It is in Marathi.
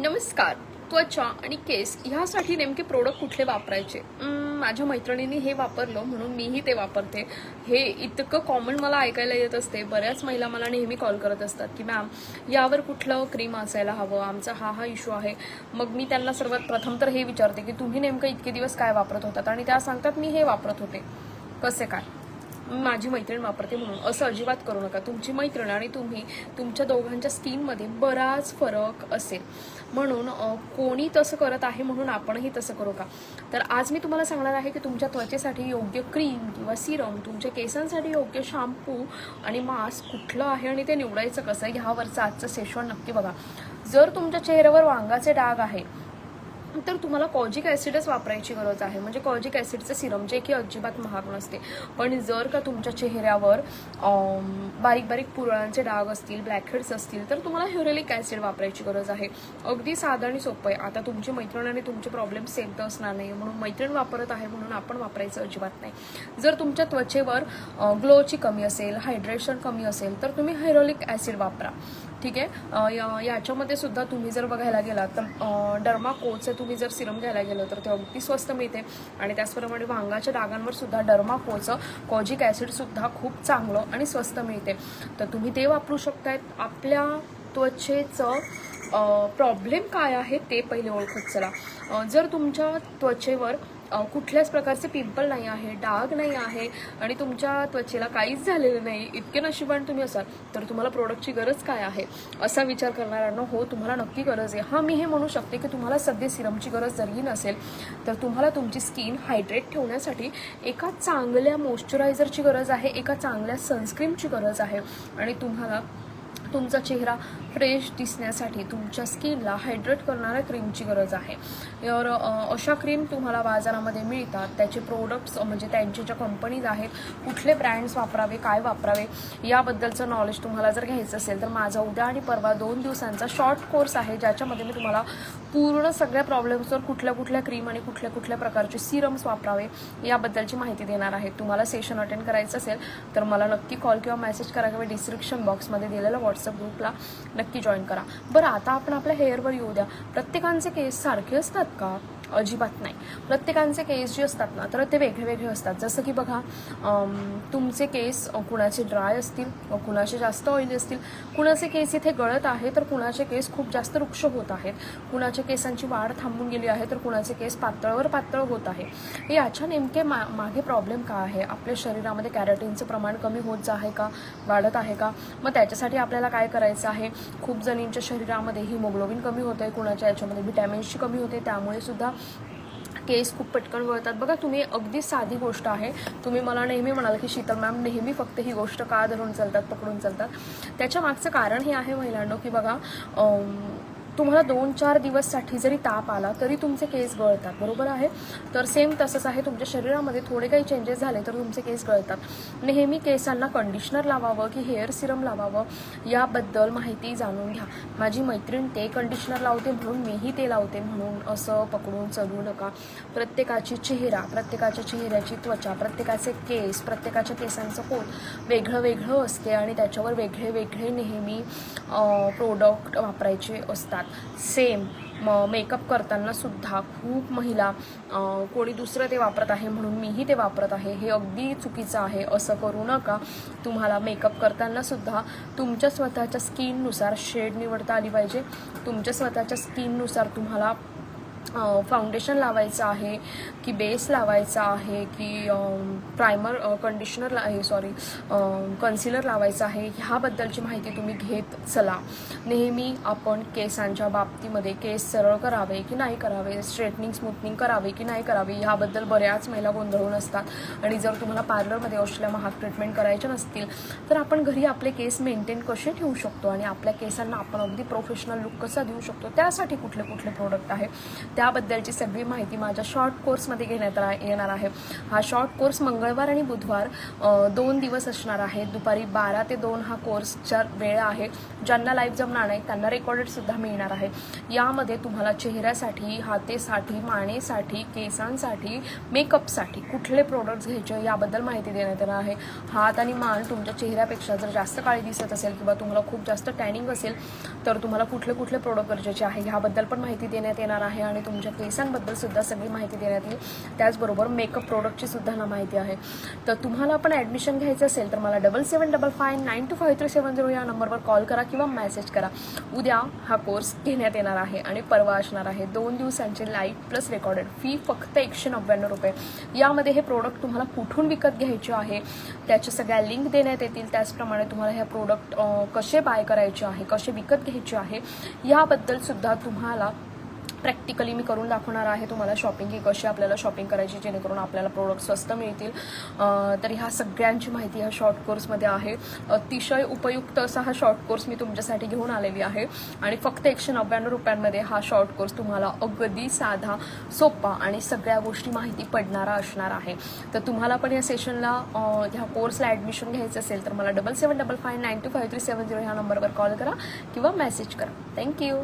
नमस्कार. त्वचा आणि केस ह्यासाठी नेमके प्रोडक्ट कुठले वापरायचे? माझ्या मैत्रिणींनी हे वापरलं म्हणून मीही ते वापरते. हे इतकं कॉमन मला ऐकायला येत असते. बऱ्याच महिला मला नेहमी कॉल करत असतात की मॅम यावर कुठलं क्रीम असायला हवं? आमचा हा हा इश्यू आहे. मग मी त्यांना सर्वात प्रथम तर हे विचारते की तुम्ही नेमकं इतके दिवस काय वापरत होतात? आणि त्या सांगतात मी हे वापरत होते. कसे काय? माझी मैत्रीण वापरते म्हणून. असं अजिबात करू नका. तुमची मैत्रीण आणि तुम्ही तुमच्या दोघांच्या स्किनमध्ये बराच फरक असेल. म्हणून कोणी तसं करत आहे म्हणून आपणही तसं करू का? तर आज मी तुम्हाला सांगणार आहे की तुमच्या त्वचेसाठी योग्य क्रीम किंवा सिरम तुमच्या केसांसाठी योग्य शॅम्पू आणि मास्क कुठलं आहे आणि ते निवडायचं कसं ह्यावरचं आजचं सेशन नक्की बघा. जर तुमच्या चेहऱ्यावर वांगाचे डाग आहे तर तुम्हाला कॉजिक ॲसिडच वापरायची गरज आहे. म्हणजे कॉजिक ॲसिडचं सिरम जे की अजिबात महाग नसते. पण जर का तुमच्या चेहऱ्यावर बारीक बारीक पुरळांचे डाग असतील ब्लॅकहेड्स असतील तर तुम्हाला ह्युरेलिक ॲसिड वापरायची गरज आहे. अगदी साधं आणि सोपं आहे. आता तुमची मैत्रीण आणि तुमचे प्रॉब्लेम सेम तर असणार नाही. म्हणून मैत्रीण वापरत आहे म्हणून आपण वापरायचं अजिबात नाही. जर तुमच्या त्वचेवर ग्लोची कमी असेल हायड्रेशन कमी असेल तर तुम्ही हायरोलिक ॲसिड वापरा. ठीक आहे? याच्यामध्ये सुद्धा तुम्ही जर बघायला गेलात तर डर्माकोचे तुम्ही जर सिरम घ्यायला गेलं तर ते अगदी स्वस्त मिळते. आणि त्याचप्रमाणे वांगाच्या डागांवर सुद्धा डर्माकोचं कॉजिक ॲसिडसुद्धा खूप चांगलं आणि स्वस्त मिळते. तर तुम्ही ते वापरू शकतायत. आपल्या त्वचेचं प्रॉब्लेम काय आहे ते पहिले ओळखत चला. जर तुमच्या त्वचेवर कुठल्याच प्रकारचे पिंपल नाही आहे डाग नाही आहे आणि तुमच्या त्वचेला काहीच झालेलं नाही. इतके नशिबान तुम्ही असाल तर तुम्हाला प्रोडक्टची गरज काय आहे? असा विचार करणाऱ्यांना हो तुम्हाला नक्की गरज आहे. हां मी हे म्हणू शकते की तुम्हाला सध्या सिरमची गरज जरी नसेल तर तुम्हाला तुमची स्किन हायड्रेट ठेवण्यासाठी एका चांगल्या मॉइश्चरायझरची गरज आहे एका चांगल्या सनस्क्रीमची गरज आहे. आणि तुम्हाला तुमचा चेहरा फ्रेश दिसण्यासाठी तुमच्या स्किनला हायड्रेट करणाऱ्या क्रीमची गरज आहे. तर अशा क्रीम तुम्हाला बाजारामध्ये मिळतात. त्याचे प्रोडक्ट्स म्हणजे त्यांचे ज्या कंपनीज आहेत कुठले ब्रँड्स वापरावे काय वापरावे याबद्दलचं नॉलेज तुम्हाला जर घ्यायचं असेल तर माझा उद्या आणि परवा दोन दिवसांचा शॉर्ट कोर्स आहे ज्याच्यामध्ये मी तुम्हाला पूर्ण सगळ्या प्रॉब्लेम्सवर कुठल्या कुठल्या क्रीम आणि कुठल्या कुठल्या प्रकारचे सिरम्स वापरावे याबद्दलची माहिती देणार आहे. तुम्हाला सेशन अटेंड करायचं असेल तर मला नक्की कॉल किंवा मेसेज करा किंवा डिस्क्रिप्शन बॉक्समध्ये दिलेलं व्हॉट्सअप ग्रुपला नक्की जॉईन करा. बरं आता आपण आपल्या हेअरवर येऊ द्या. प्रत्येकांचे केस सारखे असतात का? अजिबात नाही. प्रत्येकांचे केस जे असतात ना तर ते वेगळे वेगळे असतात. जसं की बघा तुमचे केस कुणाचे ड्राय असतील कुणाचे जास्त ऑइली असतील कुणाचे केस इथे गळत आहे तर कुणाचे केस खूप जास्त वृक्ष होत आहेत. कुणाच्या केसांची वाढ थांबून गेली आहे तर कुणाचे केस पातळवर पातळ होत आहे. याच्या नेमके मा मागे प्रॉब्लेम काय आहे? आपल्या शरीरामध्ये कॅरेटिनचं प्रमाण कमी होत आहे का? वाढत आहे का? मग त्याच्यासाठी आपल्याला काय करायचं आहे? खूप जणींच्या शरीरामध्ये हिमोग्लोबिन कमी होतं आहे कुणाच्या याच्यामध्ये व्हिटॅमिन्सची कमी होते त्यामुळे सुद्धा केस खूप पटकन वळतात. बघा तुम्ही अगदी साधी गोष्ट आहे. तुम्ही मला नेहमी म्हणाल की शीतल मॅम नेहमी फक्त ही गोष्ट का धरून चालतात पकडून चालतात? त्याच्या मागचं कारण हे आहे महिलांनो की बघा तुम्हाला दोन चार दिवससाठी जरी ताप आला तरी तुमचे केस गळतात बरोबर आहे? तर सेम तसंच आहे तुमच्या शरीरामध्ये. थोडे काही चेंजेस झाले तर तुमचे केस गळतात. नेहमी केसांना कंडिशनर लावावं की हेअर सिरम लावावं याबद्दल माहिती जाणून घ्या. माझी मैत्रीण ते कंडिशनर लावते म्हणून मीही ते लावते म्हणून. असं पकडून चलू नका. प्रत्येकाची चेहरा प्रत्येकाच्या चेहऱ्याची त्वचा प्रत्येकाचे केस प्रत्येकाच्या केसांचं कोट वेगळं वेगळं असते आणि त्याच्यावर वेगळे वेगळे नेहमी प्रोडक्ट वापरायचे असतात. सेम म मेकअप करताना सुद्धा खूप महिला कोणी दुसरं ते वापरत आहे म्हणून मीही ते वापरत आहे. हे अगदी चुकीचं आहे. असं करू नका. तुम्हाला मेकअप करतानासुद्धा तुमच्या स्वतःच्या स्किननुसार शेड निवडता आली पाहिजे. तुमच्या स्वतःच्या स्किननुसार तुम्हाला फाउंडेशन लावायचं आहे. की बेस लावायचा आहे की प्रायमर कंडिशनर ला आहे सॉरी कन्सिलर लावायचं आहे ह्याबद्दलची माहिती तुम्ही घेत चला. नेहमी आपण केसांच्या बाबतीमध्ये केस सरळ करावे की नाही करावे स्ट्रेटनिंग स्मूथनिंग करावे की नाही करावे ह्याबद्दल बऱ्याच महिला गोंधळून असतात. आणि जर तुम्हाला पार्लरमध्ये असलेल्या महाग ट्रीटमेंट करायच्या नसतील तर आपण घरी आपले केस मेंटेन कसे ठेवू शकतो? आणि आपल्या केसांना आपण अगदी प्रोफेशनल लुक कसा देऊ शकतो? त्यासाठी कुठले कुठले प्रोडक्ट आहे त्याबद्दलची सगळी माहिती माझ्या शॉर्ट कोर्समध्ये घेण्यात येणार आहे. हा शॉर्ट कोर्स मंगळवार आणि बुधवार दोन दिवस असणार आहे. दुपारी बारा ते दोन हा कोर्सच्या वेळ आहे. ज्यांना लाईव्ह जमणार नाही त्यांना रेकॉर्डेडसुद्धा मिळणार आहे. यामध्ये तुम्हाला चेहऱ्यासाठी हातेसाठी मानेसाठी केसांसाठी मेकअपसाठी कुठले प्रोडक्ट्स घ्यायचे याबद्दल माहिती देण्यात येणार आहे. हात आणि मान तुमच्या चेहऱ्यापेक्षा जर जास्त काळी दिसत असेल किंवा तुम्हाला खूप जास्त टॅनिंग असेल तर तुम्हाला कुठले कुठले प्रोडक्ट गरजेचे आहे ह्याबद्दल पण माहिती देण्यात येणार आहे आणि तुमच्या केसांबद्दल सुद्धा सगळी माहिती देण्यात येईल. त्याचबरोबर मेकअप प्रोडक्टची सुद्धा ना माहिती आहे. तर तुम्हाला पण ॲडमिशन घ्यायचं असेल तर मला double seven double five nine two five three seven zero या नंबरवर कॉल करा किंवा मेसेज करा. उद्या हा कोर्स घेण्यात येणार आहे आणि परवा असणार आहे. दोन दिवसांचे लाईव्ह प्लस रेकॉर्डेड फी फक्त एकशे नव्याण्णव रुपये. यामध्ये हे प्रोडक्ट तुम्हाला कुठून विकत घ्यायचे आहे त्याच्या सगळ्या लिंक देण्यात येतील. त्याचप्रमाणे तुम्हाला हे प्रोडक्ट कसे बाय करायचे आहे कसे विकत घ्यायचे आहे याबद्दल सुद्धा तुम्हाला प्रॅक्टिकली मी करून दाखवणार आहे तुम्हाला शॉपिंग की कशी आपल्याला शॉपिंग करायची जेणेकरून आपल्याला प्रोडक्ट स्वस्त मिळतील. तर ह्या सगळ्यांची माहिती ह्या शॉर्ट कोर्समध्ये आहे. अतिशय उपयुक्त असा हा शॉर्ट कोर्स मी तुमच्यासाठी घेऊन आलेली आहे. आणि फक्त एकशे नव्याण्णव रुपयांमध्ये हा शॉर्ट कोर्स तुम्हाला अगदी साधा सोपा आणि सगळ्या गोष्टी माहिती पडणारा असणार आहे. तर तुम्हाला पण या सेशनला ह्या कोर्सला ॲडमिशन घ्यायचं असेल तर मला double seven double five nine two five three seven zero ह्या नंबरवर कॉल करा किंवा मेसेज करा. थँक्यू